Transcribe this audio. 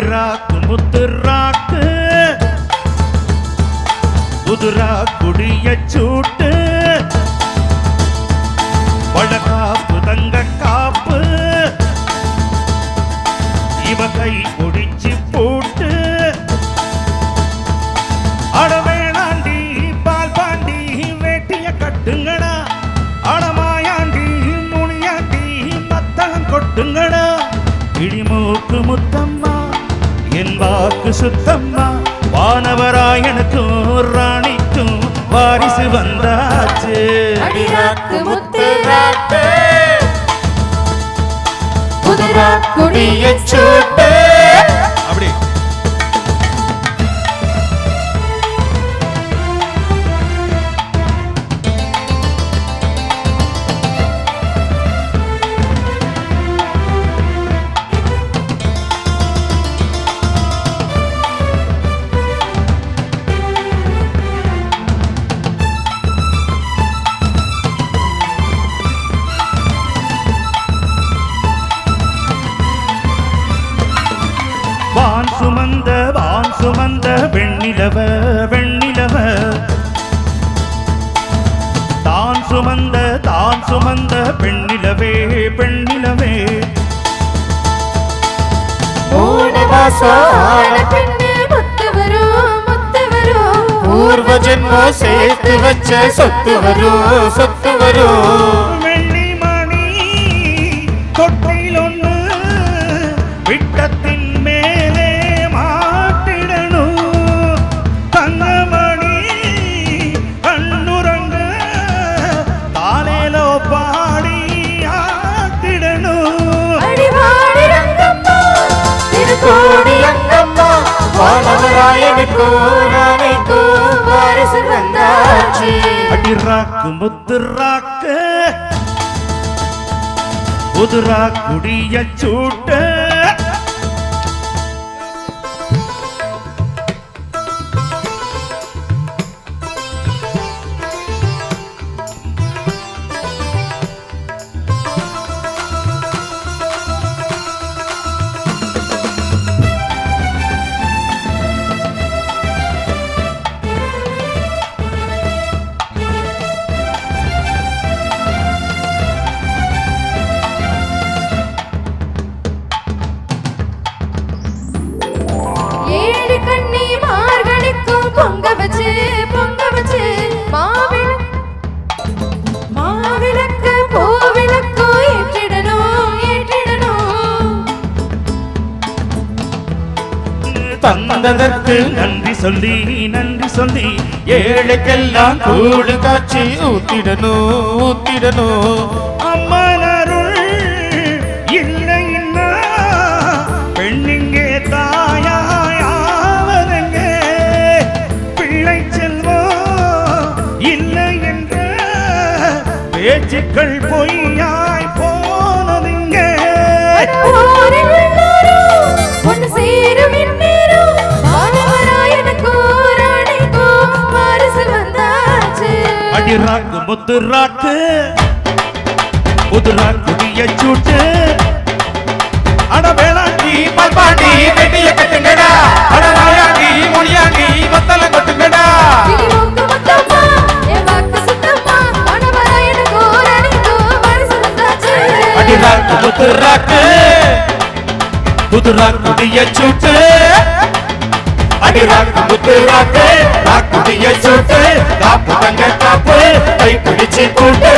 ராக்கு முத்து ராக்கு புதுரா குடிய சூட்டு வழக்காப்பு தங்க காப்பு இவ கை முடிச்சு போட்டு. அடவேளாண்டி பால் பாண்டி வேட்டிய கட்டுங்கடா. அடமாயாண்டி முனியாண்டி மத்தகம் கொட்டுங்கடா. இடிமூக்கு முத்தம்மா என் வாக்கு சுத்தம்மா. வானவராயனுக்கும் ராணிக்கும் வாரிசு வந்தாச்சு. முத்து ராக்கு புதுரா குடிய சூட்டு. வான் சுமந்த வான் சுமந்த வெண்ணிலவ வெண்ணிலவ. தான் சுமந்த தான் சுமந்த பெண்ணிலவே பெண்ணிலவே. பூர்வ ஜென்மம் சேர்த்து வச்ச சொத்து வரும் சொத்து வரும் அடிராக்கு முத்துராக்கு புதுரா குடிய சூட்ட. தந்ததற்கு நன்றி சொல்லி நன்றி சொல்லி ஏழைக்கெல்லாம் கூடு காட்சி ஊத்திடணும் ஊத்திடணும். அம்மனருள் இல்லைன்னா பெண்ணிங்கே தாயாவதங்க பிள்ளை செல்வம் இல்லை என்ற பேச்சுக்கள் அடிராக்கு முத்துராக்கு புதுரா குடிய சூட்டு. அட வேளாண்டி பல்பாண்டி வெட்டிய கட்டுங்கடா. அடராயாண்டி மொழியாண்டி மத்தல கொட்டுங்கடா. வாரிசு வந்தாச்சு. அடிராக்கு முத்துராக்கு புதுரா குடிய சூட்டு. அடிராக்கு முத்துராக்கு ராக்குடிய சூட்டு காப்பு தங்க காப்பு கை பிடிச்சு கூட்டு